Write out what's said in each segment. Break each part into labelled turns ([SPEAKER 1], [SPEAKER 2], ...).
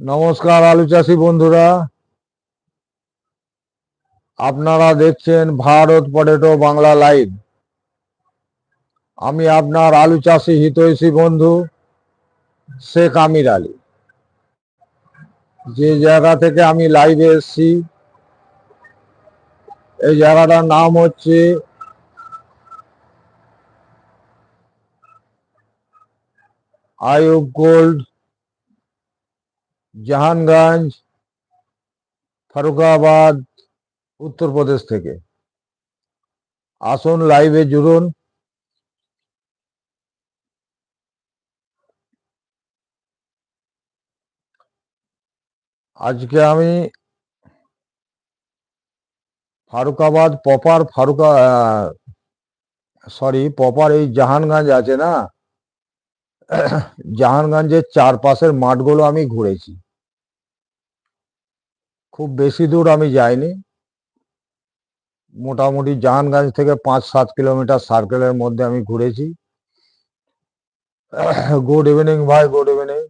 [SPEAKER 1] নমস্কার আলু চাষি বন্ধুরা। আপনারা দেখছেন ভারত পটেটো বাংলা লাইভ। আমি আপনার আলু চাষি হিতৈষী বন্ধু শেখ আমির আলী। যে জায়গা থেকে আমি লাইভে এসেছি, এই জায়গাটার নাম হচ্ছে আয়ুব গোল্ড জাহানগঞ্জ, ফারুকাবাদ, উত্তরপ্রদেশ থেকে। আসুন লাইভে জুড়ুন। আজকে আমি ফারুকাবাদ পপার ফারুকা সরি পপার এই জাহানগঞ্জ আছে না? জাহানগঞ্জের চারপাশের মাঠগুলো আমি ঘুরেছি। খুব বেশি দূর আমি যাইনি। মোটামুটি জাহানগঞ্জ থেকে পাঁচ সাত কিলোমিটার সার্কেলের মধ্যে আমি ঘুরেছি। গুড ইভিনিং ভাই গুড ইভিনিং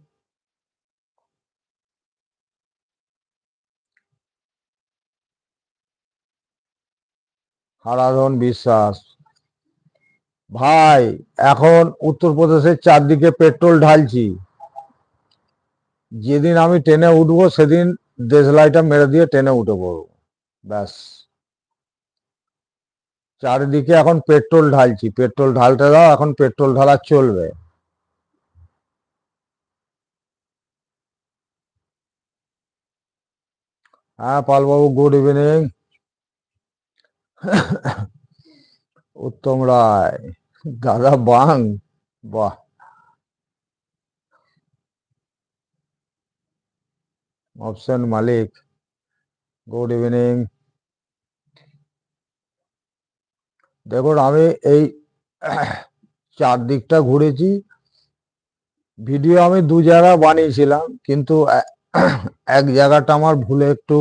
[SPEAKER 1] হারাধন বিশ্বাস। ভাই, এখন উত্তরপ্রদেশের চারদিকে পেট্রোল ঢালছি। যেদিন আমি ট্রেনে উঠবো, সেদিন দেশলাইটা মেরে দিয়ে টেনে উঠে পড়ব ব্যাস। চারিদিকে এখন পেট্রোল ঢালছি। পেট্রোল ঢালতে দাও, এখন পেট্রোল ঢালা চলবে। হ্যাঁ পালবাবু গুড ইভিনিং উত্তম রায়। দাদা বাং। বাহ। অপশন মালিক। Good evening. দেখুন, আমি এই চারদিকটা ঘুরেছি। ভিডিও আমি দু জায়গা বানিয়েছিলাম, কিন্তু এক জায়গাটা আমার ভুলে একটু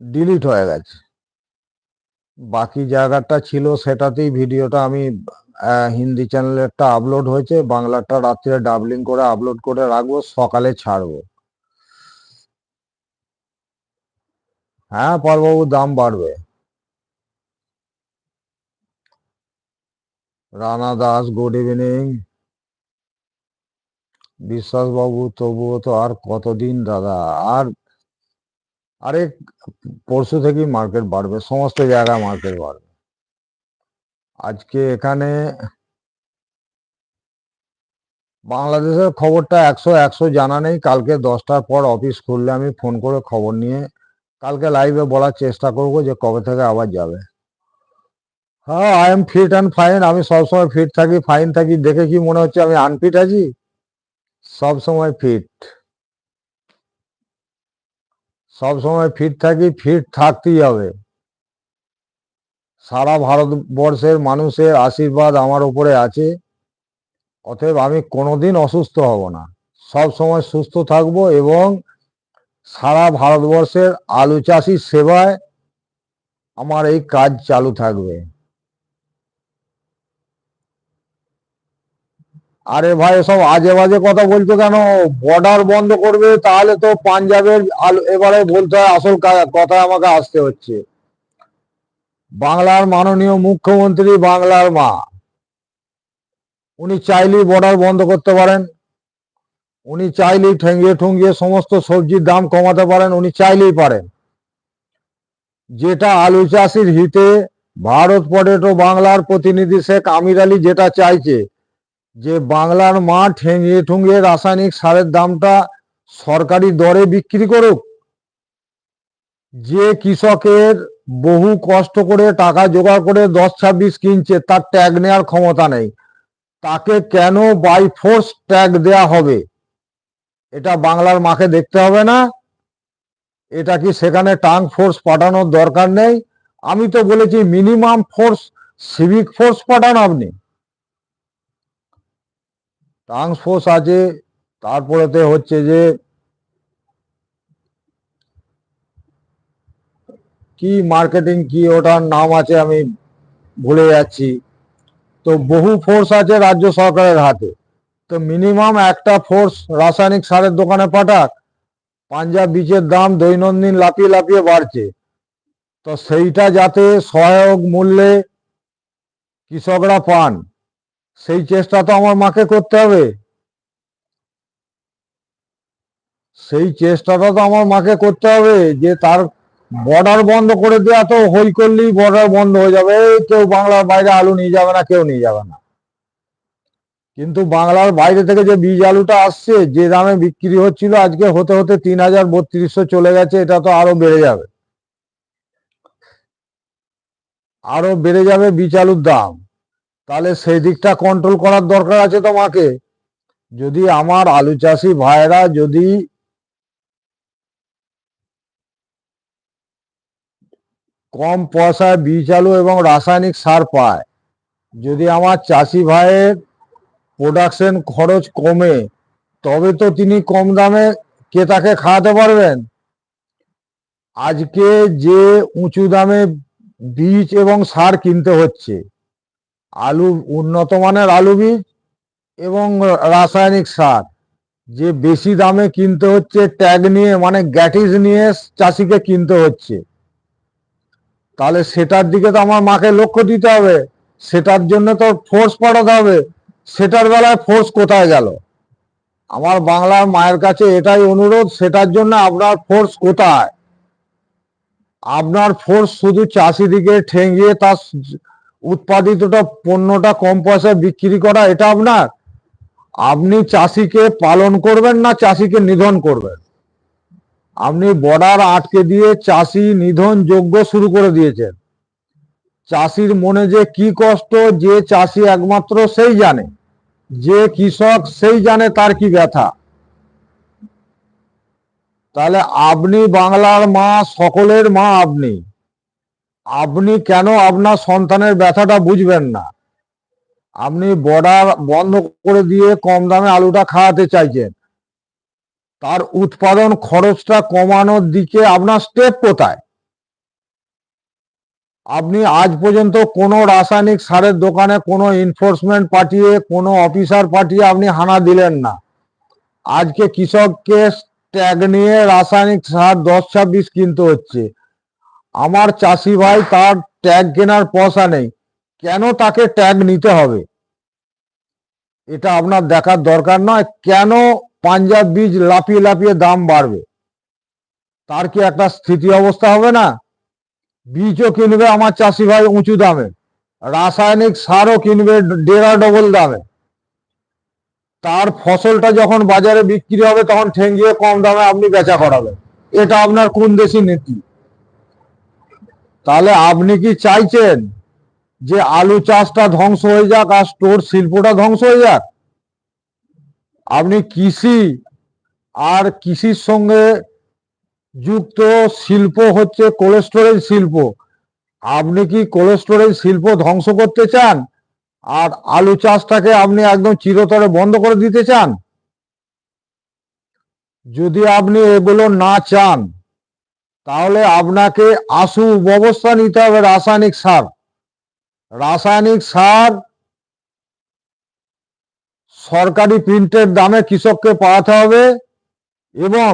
[SPEAKER 1] ডিলিট হয়ে গেছে। বাকি জায়গাটা ছিল সেটাতেই ভিডিওটা আমি হিন্দি চ্যানেলেরটা আপলোড হয়েছে, বাংলাটা রাত্রে ডাবলিং করে আপলোড করে রাখব, সকালে ছাড়বো। হ্যাঁ পারবাবু, দাম বাড়বে। রানা দাস গুড ইভিনিং বিশ্বাস বাবু, তবুও তো আর কতদিন, দাদা? আর, আরে, পরশু থেকেই মার্কেট বাড়বে, সমস্ত জায়গায় মার্কেট বাড়বে। আজকে এখানে বাংলাদেশের খবরটা একশো একশো জানা নেই। কালকে দশটার পর অফিস খুললে আমি ফোন করে খবর নিয়ে কালকে লাইভে বলার চেষ্টা করব যে কবে থেকে আবার যাবে। হ্যাঁ I am fit and fine আমি সবসময় ফিট থাকি ফাইন থাকি, দেখে কি মনে হচ্ছে আমি আনফিট আছি? সব সময় ফিট সব সময় ফিট থাকি ফিট থাকতেই হবে। সারা ভারতবর্ষের মানুষের আশীর্বাদ আমার উপরে আছে। অতএব আমি কোনোদিন অসুস্থ হব না। সব সময় সুস্থ থাকব এবং সারা ভারতবর্ষের আলু চাষির সেবায় আমার এই কাজ চালু থাকবে। আরে ভাই সব আজে বাজে কথা বলছো কেন? বর্ডার বন্ধ করবে, তাহলে তো পাঞ্জাবের আলু, এবারে বলতে হয় আসল কথা আমাকে আসতে হচ্ছে। বাংলার মাননীয় মুখ্যমন্ত্রী বাংলার মা। উনি চাইলেই বর্ডার বন্ধ করতে পারেন। উনি চাইলেই ঠেঙ্গিয়ে ঠুঙ্গিয়ে সমস্ত সবজির দাম কমাতে পারেন, উনি চাইলেই পারেন। যেটা আলু চাষির হিতে ভারত পটেটো বাংলার প্রতিনিধি শেখ আমির আলী যেটা চাইছে, যে বাংলার মা ঠেঙ্গিয়ে ঠুঙ্গিয়ে রাসায়নিক সারের দামটা সরকারি দরে বিক্রি করুক। যে কৃষকের বহু কষ্ট করে, টাকা জোগাড় করে দশ ছাব্বিশ কিনছে, তার ট্যাগ নেওয়ার ক্ষমতা নেই। তাকে কেন বাই ফোর্স ট্যাগ দেয়া হবে? এটা বাংলার মাকে দেখতে হবে না। এটা কি সেখানে টাং ফোর্স পাঠানোর দরকার নেই? আমি তো বলেছি মিনিমাম ফোর্স সিভিক ফোর্স পাঠান আপনি। টাং ফোর্স আছে, তারপরেতে হচ্ছে যে কি মার্কেটিং কি ওটার নাম আছে আমি ভুলে যাচ্ছি। তো বহু ফোর্স আছে রাজ্য সরকারের হাতে। তো মিনিমাম একটা ফোর্স রাসায়নিক সারের দোকানে পাঠাক, পাঞ্জাব বীজের দাম দৈনন্দিন লাফিয়ে লাফিয়ে বাড়ছে। তো সেইটা যাতে সহায়ক মূল্যে কৃষকরা পান, সেই চেষ্টা তো আমার মাকে করতে হবে। সেই চেষ্টাটা তো আমার মাকে করতে হবে যে তার বর্ডার বন্ধ করে দেওয়া তো হই করলেই বর্ডার বন্ধ হয়ে যাবে। কেউ বাংলার বাইরে আলু নিয়ে যাবে না, কেউ নিয়ে যাবে না। কিন্তু বাংলার বাইরে থেকে যে বীজ আলুটা আসছে, যে দামে বিক্রি হচ্ছিল, আজকে হতে হতে তিন হাজার বত্রিশশো চলে গেছে, এটা তো আরও বেড়ে যাবে। আরও বেড়ে যাবে বীজ আলুর দাম। তাহলে সেই দিকটা কন্ট্রোল করার দরকার আছে তোমাকে। যদি আমার আলু চাষি ভাইরা যদি কম পয়সায় বীজ আলু এবং রাসায়নিক সার পায়। যদি আমার চাষি ভাইয়ের প্রোডাকশন খরচ কমে, তবে তো তিনি কম দামে ক্রেতাকে খাওয়াতে পারবেন। আজকে যে উঁচু দামে বীজ এবং সার কিনতে হচ্ছে, আলু, উন্নত মানের আলু বীজ এবং রাসায়নিক সার, যে বেশি দামে কিনতে হচ্ছে ট্যাগ নিয়ে মানে গ্যাটিস নিয়ে চাষিকে কিনতে হচ্ছে। তাহলে সেটার দিকে তো আমার মাকে লক্ষ্য দিতে হবে। সেটার জন্য তো ফোর্স পাঠাতে হবে। সেটার বেলায় ফোর্স কোথায় গেল? আমার বাংলার মায়ের কাছে এটাই অনুরোধ, সেটার জন্য আপনার ফোর্স কোথায়? আপনার ফোর্স শুধু চাষিদিকে ঠেঙ্গিয়ে তার উৎপাদিতটা পণ্যটা কম পয়সায় বিক্রি করা, এটা আপনার? আপনি চাষিকে পালন করবেন না চাষিকে নিধন করবেন? আপনি বর্ডার আটকে দিয়ে চাষি নিধন যোগ্য শুরু করে দিয়েছেন। চাষির মনে যে কি কষ্ট, যে চাষি একমাত্র সেই জানে। যে কৃষক সেই জানে তার কি ব্যথা। তাহলে আপনি বাংলার মা, সকলের মা আপনি। আপনি কেন আপনার সন্তানের ব্যথাটা বুঝবেন না? আপনি বর্ডার বন্ধ করে দিয়ে কম দামে আলুটা খাওয়াতে চাইছেন। তার উৎপাদন খরচটা কমানোর দিকে আপনার স্টেপ কোথায়? আপনি আজ পর্যন্ত কোনো রাসায়নিক সারের দোকানে কোনো এনফোর্সমেন্ট পাঠিয়ে, কোনো অফিসার পাঠিয়ে আপনি হানা দিলেন না। আজকে কৃষককে ট্যাগ নিয়ে রাসায়নিক সার দশ ছাব্বিশ কিনতে হচ্ছে। আমার চাষি ভাই তার ট্যাগ কেনার পয়সা নেই। কেন তাকে ট্যাগ নিতে হবে? এটা আপনার দেখার দরকার নয়। কেন পাঞ্জাব বীজ লাফিয়ে লাফিয়ে দাম বাড়বে। তার কি একটা স্থিতি অবস্থা হবে না? বীজও কিনবে আমার চাষি ভাই উঁচু দামে। রাসায়নিক সারও কিনবে ডেরা ডবল দামে। তার ফসলটা যখন বাজারে বিক্রি হবে, তখন ঠেঙ্গিয়ে কম দামে আপনি বেচা করাবেন। এটা আপনার কোন দেশি নীতি? তাহলে আপনি কি চাইছেন যে আলু চাষটা ধ্বংস হয়ে যাক আর স্টোর শিল্পটা ধ্বংস হয়ে যাক? আপনি কৃষি আর কৃষির সঙ্গে যুক্ত শিল্প হচ্ছে কোল্ড স্টোরেজ শিল্প। আপনি কি কোল্ড স্টোরেজ শিল্প ধ্বংস করতে চান? আর আলু চাষটাকে আপনি একদম চিরতরে বন্ধ করে দিতে চান? যদি আপনি এগুলো না চান, তাহলে আপনাকে আশু ব্যবস্থা নিতে হবে রাসায়নিক সার। রাসায়নিক সার সরকারি প্রিন্টের দামে কৃষককে পাওয়াতে হবে এবং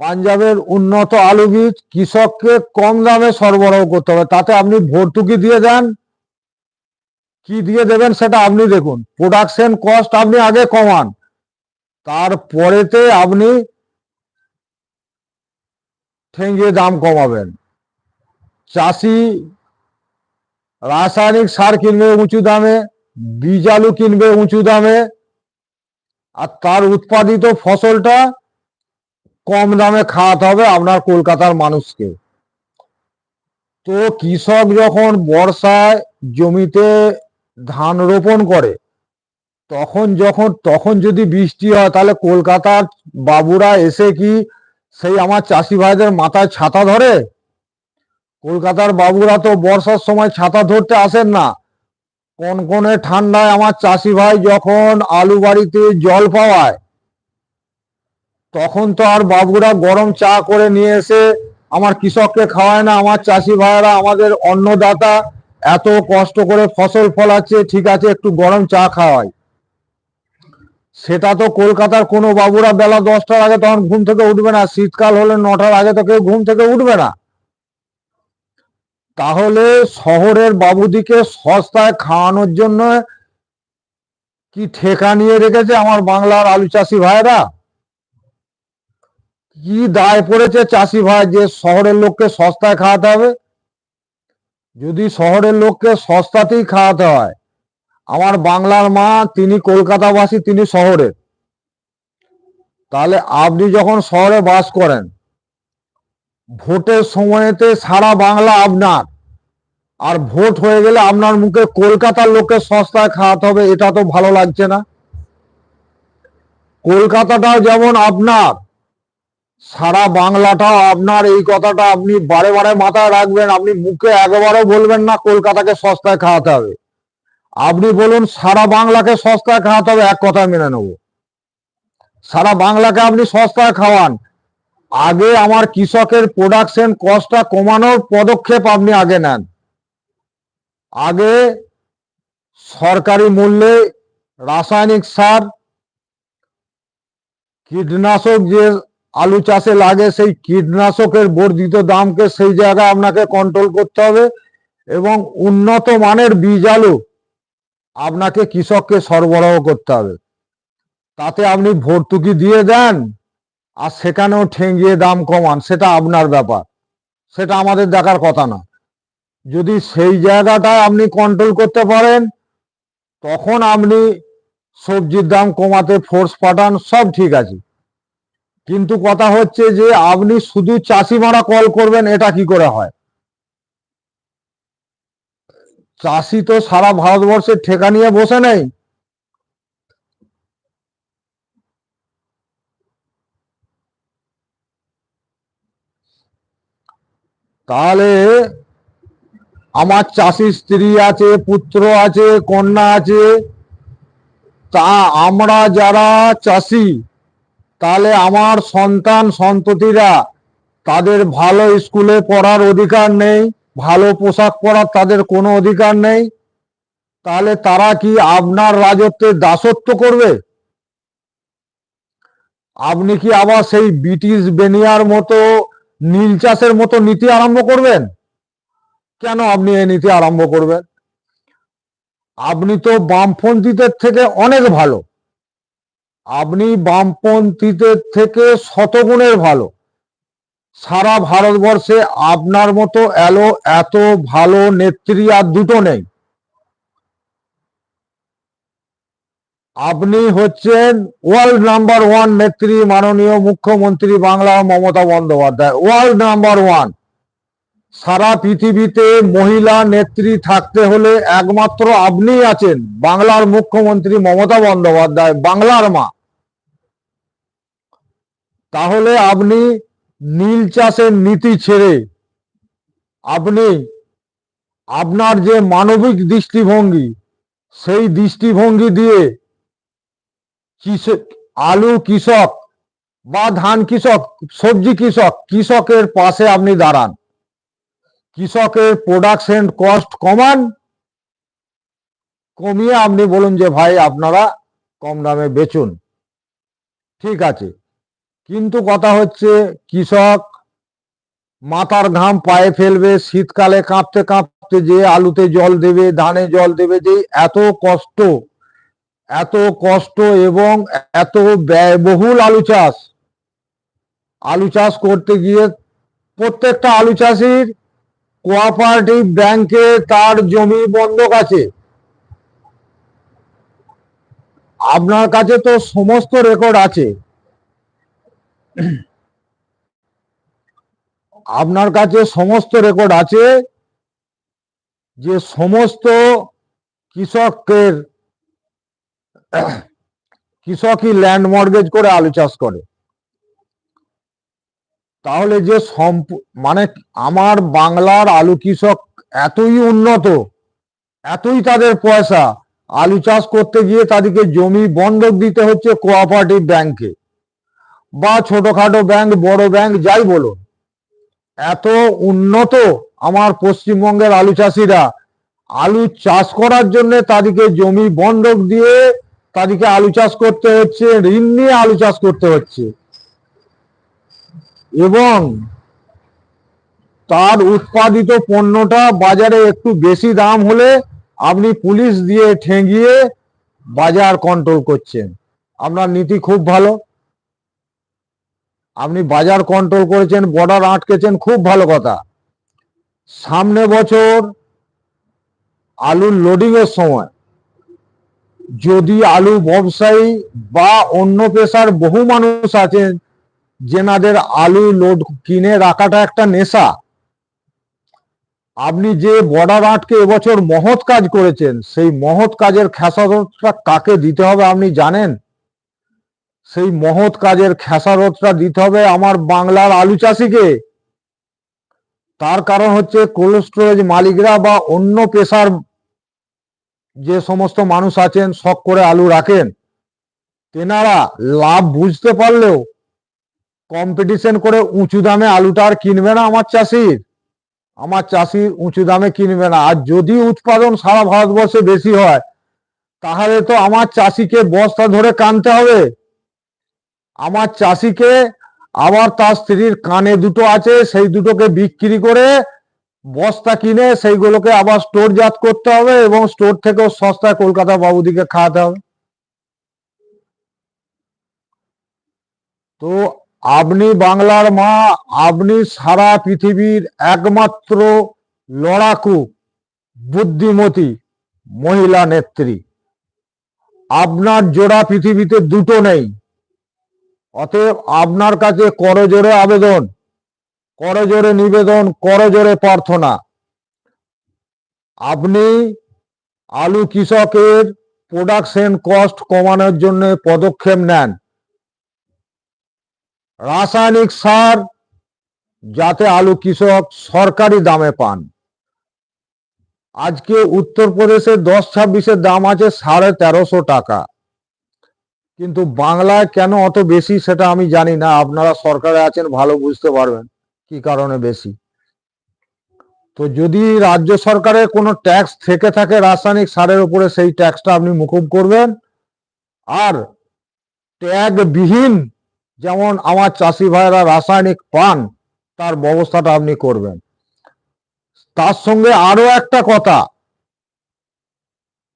[SPEAKER 1] পাঞ্জাবের উন্নত আলু বীজ কৃষককে কম দামে সরবরাহ করতে হবে। তাতে আপনি ভর্তুকি দিয়ে দেন, কি দিয়ে দেবেন সেটা আপনি দেখুন। প্রোডাকশন কস্ট আপনি আগে কমান, তারপরেতে আপনি ঠেঙ্গিয়ে দাম কমাবেন। চাষি রাসায়নিক সার কিনবে উঁচু দামে বীজ আলু কিনবে উঁচু দামে, আর তার উৎপাদিত ফসলটা কম দামে খাওয়াতে হবে আপনার কলকাতার মানুষকে। তো কৃষক যখন বর্ষায় জমিতে ধান রোপণ করে, তখন যখন, তখন যদি বৃষ্টি হয়, তাহলে কলকাতার বাবুরা এসে কি সেই আমার চাষি ভাইদের মাথায় ছাতা ধরে? কলকাতার বাবুরা তো বর্ষার সময় ছাতা ধরতে আসেন না। কনকনে ঠান্ডায় আমার চাষি ভাই যখন আলু বাড়িতে জল পাওয়ায়, তখন তো আর বাবুরা গরম চা করে নিয়ে এসে আমার কৃষককে খাওয়ায় না, আমার চাষি ভাইয়েরা আমাদের অন্নদাতা এত কষ্ট করে ফসল ফলাচ্ছে, ঠিক আছে, একটু গরম চা খাওয়ায় সেটা তো কলকাতার কোনো বাবুরা বেলা দশটার আগে তখন ঘুম থেকে উঠবে না, শীতকাল হলে নটার আগে তো কেউ ঘুম থেকে উঠবে না। তাহলে শহরের বাবুদিকে সস্তায় খাওয়ানোর জন্য কি ঠেকা নিয়ে রেখেছে আমার বাংলার আলু চাষি ভাইরা কি দায় পড়েছে চাষি ভাই যে শহরের লোককে সস্তায় খাওয়াতে হবে? যদি শহরের লোককে সস্তাতেই খাওয়াতে হয়, আমার বাংলার মা, তিনি কলকাতাবাসী, তিনি শহরের। তাহলে আপনি যখন শহরে বাস করেন ভোটের সময়তে সারা বাংলা আপনার। আর ভোট হয়ে গেলে আপনার মুখে কলকাতার লোককে সস্তায় খাওয়াতে হবে, এটা তো ভালো লাগছে না। কলকাতাটাও যেমন আপনার, সারা বাংলাটাও আপনার, এই কথাটা আপনি বারে বারে মাথায় রাখবেন, আপনি মুখে একবারও বলবেন না কলকাতাকে সস্তায় খাওয়াতে হবে। আপনি বলুন, সারা বাংলাকে সস্তায় খাওয়াতে হবে, এক কথা মেনে নেব। সারা বাংলাকে আপনি সস্তায় খাওয়ান। আগে আমার কৃষকের প্রোডাকশন কস্টটা কমানোর পদক্ষেপ আপনি আগে নেন। আগে সরকারি মূল্যে রাসায়নিক সার, কীটনাশক যে আলু চাষে লাগে, সেই কীটনাশকের বর্ধিত দামকে সেই জায়গায় আপনাকে কন্ট্রোল করতে হবে এবং উন্নত মানের বীজ আলু আপনাকে কৃষককে সরবরাহ করতে হবে। তাতে আপনি ভর্তুকি দিয়ে দেন আর সেখানেও ঠেঙ্গিয়ে দাম কমান, সেটা আপনার ব্যাপার। সেটা আমাদের দেখার কথা না। যদি সেই জায়গাটায় আপনি কন্ট্রোল করতে পারেন, তখন আপনি সবজির দাম কমাতে ফোর্স পাঠান, সব ঠিক আছে। কিন্তু কথা হচ্ছে যে, আপনি শুধু চাষি মারা কল করবেন, এটা কি করে হয়? চাষি তো সারা ভারতবর্ষের ঠেকা নিয়ে বসে নেই। তাহলে আমার চাষি স্ত্রী আছে, পুত্র আছে, কন্যা আছে, তা আমরা যারা চাষি, তাহলে আমার সন্তান, সন্ততিরা, তাদের ভালো স্কুলে পড়ার অধিকার নেই, ভালো পোশাক পরার তাদের কোনো অধিকার নেই, তাহলে তারা কি আপনার রাজত্বে দাসত্ব করবে? আপনি কি আবার সেই ব্রিটিশ বেনিয়ার মতো নীল চাষের মতো নীতি আরম্ভ করবেন? কেন আপনি এই নীতি আরম্ভ করবেন? আপনি তো বামপন্থীদের থেকে অনেক ভালো। আপনি বামপন্থীদের থেকে শতগুণের ভালো। সারা ভারতবর্ষে আপনার মতো এলো এত ভালো নেত্রী আর দুটো নেই। আপনি হচ্ছেন ওয়ার্ল্ড নাম্বার ওয়ান নেত্রী, মাননীয় মুখ্যমন্ত্রী Bangla Mamata Bandyopadhyay. World number one সারা পৃথিবীতে মহিলা নেত্রী থাকতে হলে একমাত্র আপনি আছেন বাংলার মুখ্যমন্ত্রী মমতা বন্দ্যোপাধ্যায়, বাংলার মা। তাহলে আপনি নীল চাষের নীতি ছেড়ে আপনি আপনার যে মানবিক দৃষ্টিভঙ্গি, সেই দৃষ্টিভঙ্গি দিয়ে আলু কৃষক বা ধান কৃষক, সবজি কৃষক, কৃষকের পাশে আপনি দাঁড়ান। কৃষকের প্রোডাকশন কস্ট কমান। কমিয়ে আপনি বলুন যে, ভাই, আপনারা কম দামে বেচুন। ঠিক আছে। কিন্তু কথা হচ্ছে, কৃষক মাথার ঘাম পায়ে ফেলবে, শীতকালে কাঁপতে কাঁপতে যে আলুতে জল দেবে, ধানে জল দেবে, যে এত কষ্ট এত কষ্ট এবং এত ব্যয়বহুল আলু চাষ। আলু চাষ করতে গিয়ে প্রত্যেকটা আলু চাষির কোঅপারেটিভ ব্যাংকে তার জমি বন্ধক আছে। আপনার কাছে তো সমস্ত রেকর্ড আছে। আপনার কাছে সমস্ত রেকর্ড আছে যে সমস্ত কৃষকের কৃষকই ল্যান্ড মর্গেজ করে আলু চাষ করে। তাহলে যে সম্প- মানে আমার বাংলার আলু কৃষক এতই উন্নত, এতই তাদের পয়সা, আলু চাষ করতে গিয়ে তাদেরকে জমি বন্ধক দিতে হচ্ছে কোঅপারেটিভ ব্যাংকে বা ছোটখাটো ব্যাংক বড় ব্যাংক যাই বলুন। এত উন্নত আমার পশ্চিমবঙ্গের আলু চাষিরা, আলু চাষ করার জন্য তাদেরকে জমি বন্ধক দিয়ে তাদেরকে আলু চাষ করতে হচ্ছে, ঋণ নিয়ে আলু চাষ করতে হচ্ছে। এবং তার উৎপাদিত পণ্যটা বাজারে একটু বেশি দাম হলে আপনি পুলিশ দিয়ে ঠেঙ্গিয়ে বাজার কন্ট্রোল করছেন। আপনার নীতি খুব ভালো। আপনি বাজার কন্ট্রোল করেছেন বর্ডার আটকেছেন, খুব ভালো কথা। সামনে বছর আলুর লোডিং এর সময় যদি আলু ব্যবসায়ী বা অন্য পেশার বহু মানুষ আছেন, যেনাদের আলু লোড কিনে রাখাটা একটা নেশা, আপনি যে বর্ডার আটকে এবছর মহৎ কাজ করেছেন, সেই মহৎ কাজের খেসারতটা কাকে দিতে হবে আপনি জানেন? সেই মহৎ কাজের খেসারতটা দিতে হবে আমার বাংলার আলু চাষিকে। তার কারণ হচ্ছে কোল্ড স্টোরেজ মালিকরা বা অন্য পেশার যে সমস্ত মানুষ আছেন, শখ করে আলু রাখেন, তেনারা লাভ বুঝতে পারলেও কম্পিটিশন করে উঁচু দামে আলুটা আর কিনবে না আমার চাষির। আমার চাষি উঁচু দামে কিনবে না। আর যদি উৎপাদন সারা ভারতবর্ষে বেশি হয়, তাহলে তো আমার চাষিকে বস্তা ধরে কানতে হবে। আমার চাষিকে আবার তার স্ত্রীর কানে দুটো আছে, সেই দুটোকে বিক্রি করে বস্তা কিনে সেইগুলোকে আবার স্টোর জাত করতে হবে এবং স্টোর থেকেও সস্তায় কলকাতা বাবুদিকে খাওয়াতে হবে। তো আপনি বাংলার মা, আপনি সারা পৃথিবীর একমাত্র লড়াকু, বুদ্ধিমতী মহিলা নেত্রী। আপনার জোড়া পৃথিবীতে দুটো নেই। অতএব আপনার কাছে করজোরে আবেদন। করজোরে নিবেদন করজোরে প্রার্থনা। আপনি আলু কৃষকের প্রোডাকশন কস্ট কমানোর জন্য পদক্ষেপ নেন। রাসায়নিক সার যাতে আলু কৃষক সরকারি দামে পান। আজকে উত্তরপ্রদেশে দশ ছাব্বিশের দাম আছে সাড়ে তেরোশো টাকা। কিন্তু বাংলায় কেন অত বেশি সেটা আমি জানি না, আপনারা সরকারে আছেন ভালো বুঝতে পারবেন। কি কারণে বেশি? তো যদি রাজ্য সরকারের কোনো ট্যাক্স থেকে থাকে, রাসায়নিক সারের উপরে সেই ট্যাক্সটা আপনি মুকুব করবেন। আর ট্যাগ বিহীন যেমন আমার চাষি ভাইরা রাসায়নিক পান, তার ব্যবস্থাটা আপনি করবেন। তার সঙ্গে আরও একটা কথা,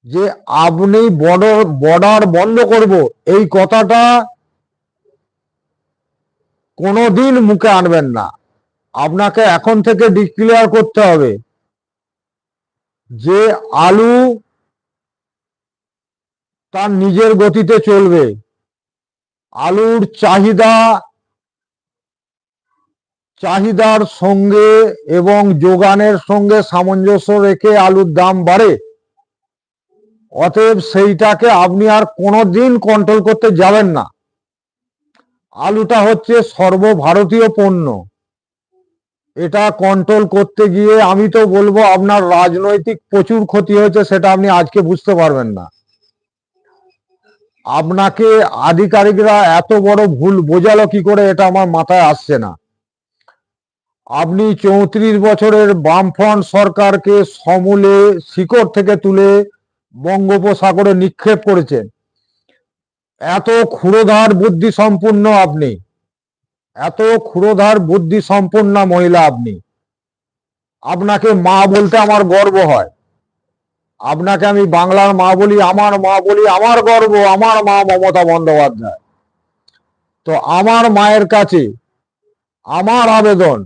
[SPEAKER 1] যে আপনি বর্ডার বর্ডার বন্ধ করব, এই কথাটা কোনোদিন মুখে আনবেন না। আপনাকে এখন থেকে ডিক্লেয়ার করতে হবে যে আলু তার নিজের গতিতে চলবে। আলুর চাহিদা, চাহিদার সঙ্গে এবং যোগানের সঙ্গে সামঞ্জস্য রেখে আলুর দাম বাড়ে। অতএব সেইটাকে আপনি আর কোনো দিন কন্ট্রোল করতে যাবেন না। আলুটা হচ্ছে সর্বভারতীয় পণ্য। এটা কন্ট্রোল করতে গিয়ে আমি তো বলব আপনার রাজনৈতিক প্রচুর ক্ষতি হয়েছে, সেটা আপনি আজকে বুঝতে পারবেন না। আপনাকে আধিকারিকরা এত বড় ভুল বোঝালো কি করে, এটা আমার মাথায় আসছে না। আপনি চৌত্রিশ বছরের বামফ্রন্ট সরকারকে সমূলে শিকড় থেকে তুলে বঙ্গোপসাগরে নিক্ষেপ করেছেন। এত ক্ষুরোধার বুদ্ধি সম্পূর্ণ আপনি। এত ক্ষুরোধার বুদ্ধি সম্পন্ন মহিলা আপনি। আপনাকে মা বলতে আমার গর্ব হয়। আপনাকে আমি বাংলার মা বলি, আমার মা বলি, আমার গর্ব, আমার মা মমতা বন্দ্যোপাধ্যায়। তো আমার মায়ের কাছে আমার আবেদন,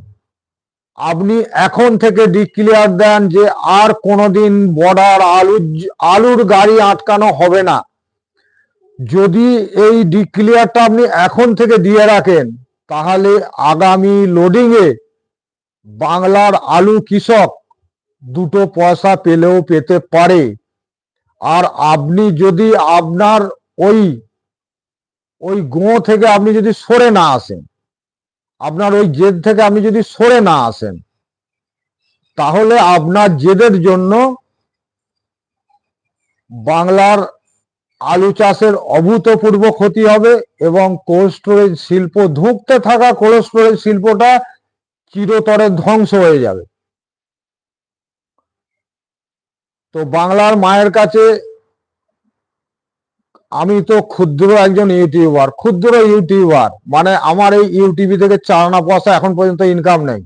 [SPEAKER 1] আপনি এখন থেকে ডিক্লিয়ার দেন যে আর কোনোদিন বর্ডার আলু আলুর গাড়ি আটকানো হবে না। যদি এই ডিক্লিয়ারটা আপনি এখন থেকে দিয়ে রাখেন তাহলে আগামী লোডিংয়ে বাংলার আলু কৃষক দুটো পয়সা পেলেও পেতে পারে। আর আপনি যদি আপনার ওই ওই গো থেকে আপনি যদি সরে না আসেন, আপনার ওই জেদ থেকে আপনি যদি সরে না আসেন, তাহলে আপনার জেদের জন্য বাংলার আলু চাষের অভূতপূর্ব ক্ষতি হবে এবং কোল্ড স্টোরেজ শিল্প ধুঁকতে থাকা কোল্ড স্টোরেজ শিল্পটা চিরতরে ধ্বংস হয়ে যাবে। তো বাংলার মায়ের কাছে আমি তো ক্ষুদ্র একজন ইউটিউবার, ক্ষুদ্র ইউটিউবার মানে আমার এই ইউটিউব থেকে চালানা পয়সা এখন পর্যন্ত ইনকাম নেই।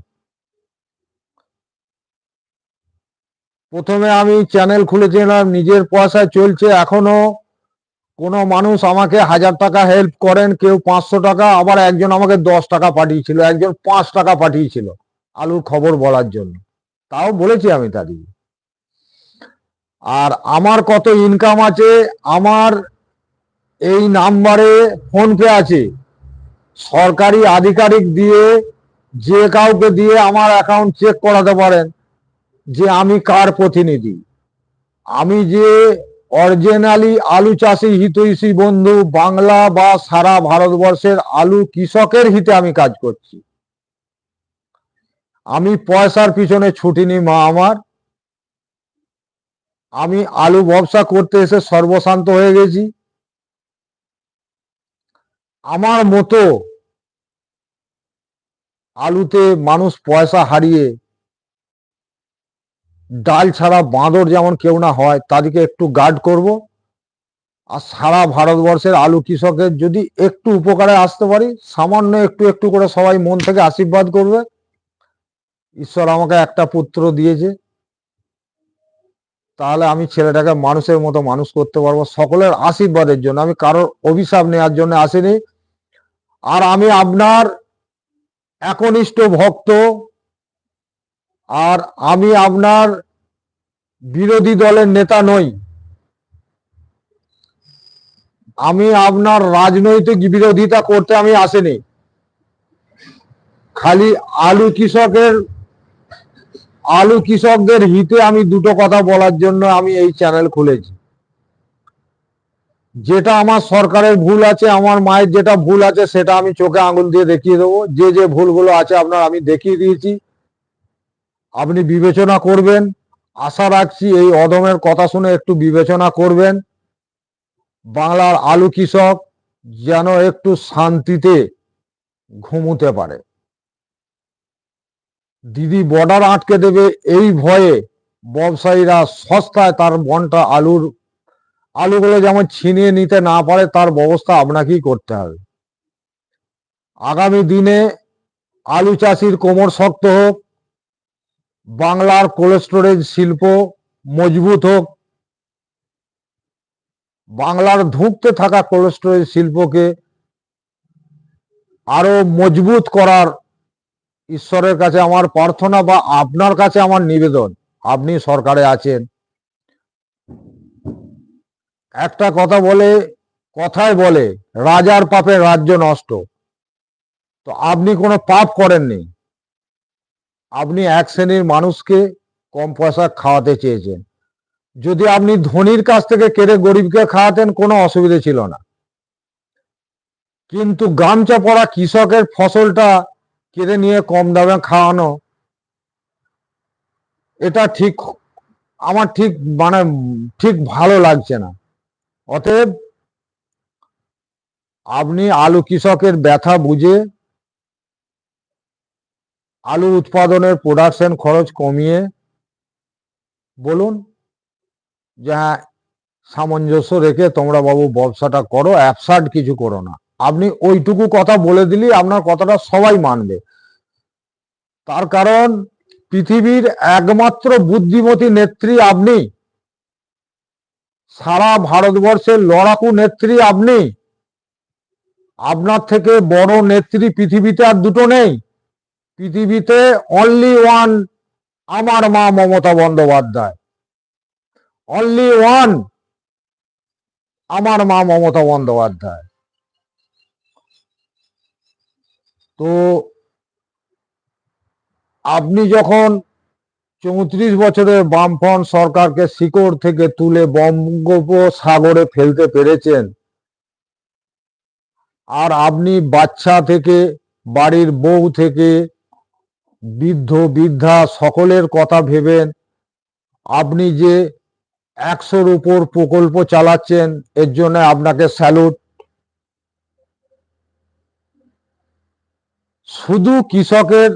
[SPEAKER 1] প্রথমে আমি চ্যানেল খুলেছিলাম, নিজের পয়সায় চলছে এখনও। কোনো মানুষ আমাকে হাজার টাকা হেল্প করেন, কেউ পাঁচশো টাকা, আবার একজন আমাকে দশ টাকা পাঠিয়েছিল, একজন পাঁচ টাকা পাঠিয়েছিল আলুর খবর বলার জন্য। তাও বলেছি আমি তাদেরকে আর আমার কত ইনকাম আছে, আমার এই নাম্বারে ফোন পে আছে। সরকারি আধিকারিক দিয়ে যে কাউকে দিয়ে আমার অ্যাকাউন্ট চেক করাতে পারেন, যে আমি কার প্রতিনিধি। আমি যে অরিজিনালি আলু চাষি হিতৈষী বন্ধু, বাংলা বা সারা ভারতবর্ষের আলু কৃষকের হিতে আমি কাজ করছি। আমি পয়সার পিছনে ছুটিনি মা আমার। আমি আলু ব্যবসা করতে এসে সর্বশান্ত হয়ে গেছি। আমার মতো আলুতে মানুষ পয়সা হারিয়ে ডাল ছাড়া বাঁদর যেমন কেউ না হয়, তাদেরকে একটু গার্ড করব। আর সারা ভারতবর্ষের আলু কৃষকের যদি একটু উপকারে আসতে পারি, সামান্য একটু একটু করে সবাই মন থেকে আশীর্বাদ করবে। ঈশ্বর আমাকে একটা পুত্র দিয়েছে। তাহলে আমি ছেলেটাকে মানুষের মতো মানুষ করতে পারব, সকলের আশীর্বাদের জন্য। আমি কারোর অভিশাপ নেওয়ার জন্য আসিনি। আর আমি আপনার একনিষ্ঠ ভক্ত। আর আমি আপনার বিরোধী দলের নেতা নই। আমি আপনার রাজনৈতিক বিরোধিতা করতে আমি আসিনি। খালি আলু কৃষকের, আলু কৃষকদের হিতে আমি দুটো কথা বলার জন্য আমি এই চ্যানেল খুলেছি। যেটা আমার সরকারের ভুল আছে, আমার মায়ের যেটা ভুল আছে, সেটা আমি চোখে আঙুল দিয়ে দেখিয়ে দেবো। যে যে ভুলগুলো আছে আপনার আমি দেখিয়ে দিয়েছি। আপনি বিবেচনা করবেন। আশা রাখছি এই অদমের কথা শুনে একটু বিবেচনা করবেন। বাংলার আলু কৃষক যেন একটু শান্তিতে ঘুমুতে পারে। দিদি বর্ডার আটকে দেবে এই ভয়ে ব্যবসায়ীরা সস্তায় তার বনটা আলুর আলুগুলো যেমন ছিনিয়ে নিতে না পারে, তার ব্যবস্থা আপনাকেই করতে হবে। আগামী দিনে আলু চাষির কোমর শক্ত হোক বাংলার কোল্ড স্টোরেজ শিল্প মজবুত হোক। বাংলার ধুঁকতে থাকা কোল্ড স্টোরেজ শিল্পকে আরও মজবুত করার ঈশ্বরের কাছে আমার প্রার্থনা বা আপনার কাছে আমার নিবেদন। আপনি সরকারে আছেন। একটা কথা বলে, কথায় বলে, রাজার পাপে রাজ্য নষ্ট। তো আপনি কোনো পাপ করেননি। আপনি এক শ্রেণির মানুষকে কম পয়সা খাওয়াতে চেয়েছেন। যদি আপনি ধনির কাছ থেকে কেড়ে গরিবকে খাওয়াতেন, কোনো অসুবিধা ছিল না। কিন্তু গামছা পড়া কৃষকের ফসলটা কেড়ে নিয়ে কম দামে খাওয়ানো, এটা ঠিক, আমার ঠিক মানে ঠিক ভালো লাগছে না। অতএব আপনি আলু কৃষকের ব্যথা বুঝে আলু উৎপাদনের প্রোডাকশন খরচ কমিয়ে বলুন, যে হ্যাঁ সামঞ্জস্য রেখে তোমরা বাবু ব্যবসাটা করো অ্যাবসার্ড কিছু করো না। আপনি ওইটুকু কথা বলে দিলি আপনার কথাটা সবাই মানবে। তার কারণ, পৃথিবীর একমাত্র বুদ্ধিমতী নেত্রী আপনি। সারা ভারতবর্ষের লড়াকু নেত্রী আপনি। আপনার থেকে বড় নেত্রী পৃথিবীতে আর দুটো নেই। পৃথিবীতে অনলি ওয়ান আমার মা মমতা বন্দ্যোপাধ্যায়। অনলি ওয়ান আমার মা মমতা বন্দ্যোপাধ্যায়। তো আপনি যখন চৌত্রিশ বছরের বামফ্রন্ট সরকারকে শিকড় থেকে তুলে বঙ্গোপসাগরে ফেলতে পেরেছেন, আর আপনি বাচ্চা থেকে, বাড়ির বউ থেকে বৃদ্ধ, বৃদ্ধা সকলের কথা ভেবেন। আপনি যে একশোর উপর প্রকল্প চালাচ্ছেন, এর জন্য আপনাকে স্যালুট। শুধু কৃষকের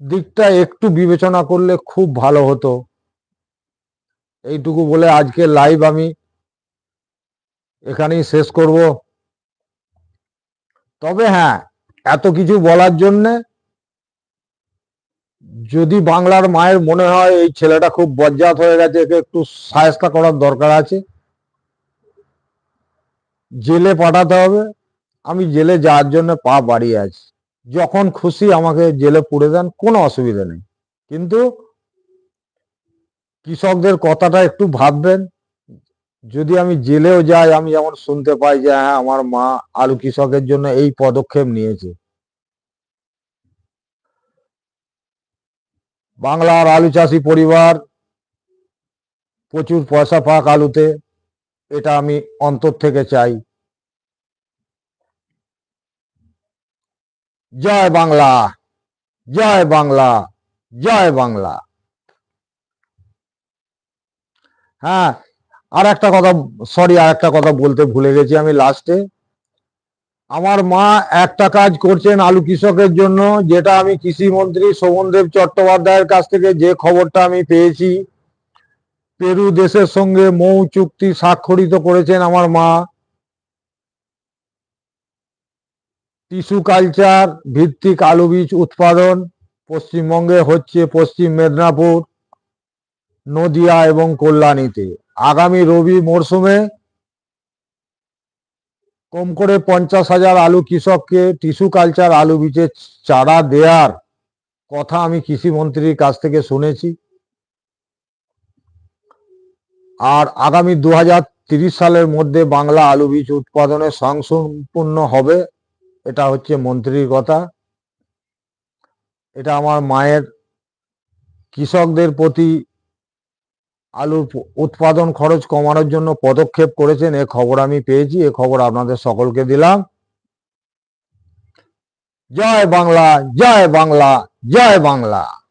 [SPEAKER 1] দিকটা একটু বিবেচনা করলে খুব ভালো হতো। এইটুকু বলে আজকে লাইভ আমি এখানেই শেষ করব। তবে হ্যাঁ এত কিছু বলার জন্যে যদি বাংলার মায়ের মনে হয় এই ছেলেটা খুব বজ্জাত হয়ে গেছে, একে একটু সায়স্তা করার দরকার আছে। জেলে পাঠাতে হবে। আমি জেলে যাওয়ার জন্য পা বাড়িয়ে আছি। যখন খুশি আমাকে জেলে পুড়ে দেন, কোনো অসুবিধা নেই। কিন্তু কৃষকদের কথাটা একটু ভাববেন। যদি আমি জেলেও যাই, আমি যেমন শুনতে পাই যে হ্যাঁ আমার মা আলু কৃষকের জন্য এই পদক্ষেপ নিয়েছে। বাংলার আলু চাষি পরিবার প্রচুর পয়সা পাক আলুতে, এটা আমি অন্তর থেকে চাই। জয় বাংলা জয় বাংলা জয় বাংলা। হ্যাঁ আর একটা কথা সরি আর একটা কথা বলতে ভুলে গেছি আমি লাস্টে আমার মা একটা কাজ করছেন আলু কৃষকের জন্য, যেটা আমি কৃষিমন্ত্রী শোভনদেব চট্টোপাধ্যায়ের কাছ থেকে যে খবরটা আমি পেয়েছি। পেরু দেশের সঙ্গে মৌ চুক্তি স্বাক্ষরিত করেছেন আমার মা। টিস্যু কালচার ভিত্তিক আলু বীজ উৎপাদন পশ্চিমবঙ্গে হচ্ছে পশ্চিম মেদিনীপুর, নদিয়া এবং কল্যাণীতে। আগামী রবি মরশুমে কম করে পঞ্চাশ হাজার আলু কৃষককে টিস্যু কালচার, আলু বীজের চারা দেয়ার কথা আমি কৃষিমন্ত্রীর কাছ থেকে শুনেছি। আর আগামী দু সালের মধ্যে বাংলা আলু বীজ উৎপাদনে স্বয়ংসম্পূর্ণ হবে, এটা হচ্ছে মন্ত্রীর কথা। এটা আমার মায়ের কৃষকদের প্রতি আলুর প- উৎপাদন খরচ কমানোর জন্য পদক্ষেপ করেছেন, এ খবর আমি পেয়েছি, এ খবর আপনাদের সকলকে দিলাম। জয় বাংলা জয় বাংলা জয় বাংলা।